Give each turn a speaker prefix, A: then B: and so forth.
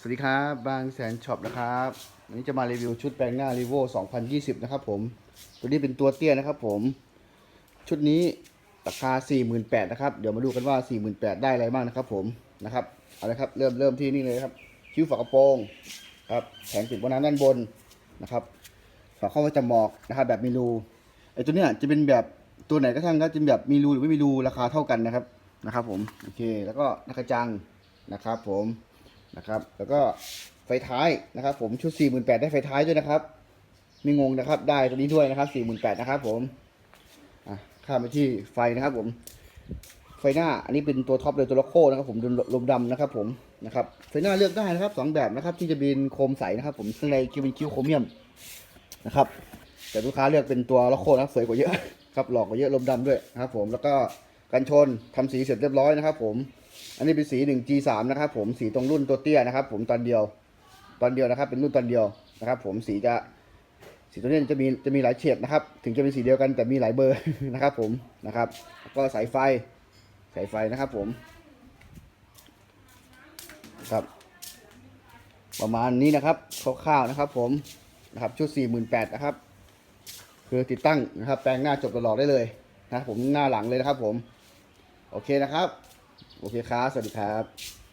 A: สวัสดีครับ บางแสนช็อปนะครับวันนี้จะมารีวิวชุดแปลงหน้า r ีโว2020 นะครับผม ตัวนี้เป็นตัวเตี้ยนะครับผม ชุดนี้ราคา 48,000นะครับ เดี๋ยวมาดูกันว่า 48,000ได้อะไรบ้างนะครับผม นะครับ เอาละครับ เริ่มเริ่มที่นี่เลยครับ คิ้วฝากระโปรงครับ แผงปิดบนน้ำด้านบนนะครับฝาเข้าประจำหมอกนะครับ แบบมีรู ไอ้ตัวเนี้ยจะเป็นแบบตัวไหนก็ช่างก็จะแบบมีรูหรือไม่มีรูราคาเท่ากันนะครับ นะครับผม โอเค แล้วก็นักกระจังนะครับผม นะครับ แล้วก็ไฟท้ายนะครับ ผมชุด 48,000ได้ไฟท้ายด้วยนะครับ ไม่งงนะครับ ได้ตัวนี้ด้วยนะครับ 48,000นะครับ ผมอะข้ามไปที่ไฟนะครับ ผม ไฟหน้าอันนี้เป็นตัวท็อปเลยตัวโลโก้นะครับ ผมลมดำนะครับ ผมนะครับไฟหน้าเลือกได้นะครับสองแบบนะครับ ที่จะเป็นโคมใสนะครับ ผมข้างในคิวเป็นคิ้วโครเมียมนะครับ แต่ลูกค้าเลือกเป็นตัวโลโก้นะครับสวยกว่าเยอะครับหลอกกว่าเยอะลมดำด้วยนะครับ ผมแล้วก็กันชนทำสีเสร็จเรียบร้อยนะครับ ผม อันนี้เป็นสี 1G3 นะครับผมสีตรงรุ่นตัวเตี้ยนะครับ ผมตอนเดียวตอนเดียวนะครับ เป็นรุ่นตอนเดียวนะครับ ผมสีจะสีตัวนี้จะมีจะมีหลายเฉดนะครับ ถึงจะเป็นสีเดียวกันแต่มีหลายเบอร์นะครับ ผมนะครับก็สายไฟสายไฟนะครับ ผมครับ ประมาณนี้นะครับคร่าวๆนะครับ ผมนะครับชุด 48,000นะครับ คือติดตั้งนะครับ แปลงหน้าจบตลอดได้เลยนะผมหน้าหลังเลยนะครับ ผม โอเคนะครับ โอเคครับ สวัสดีครับ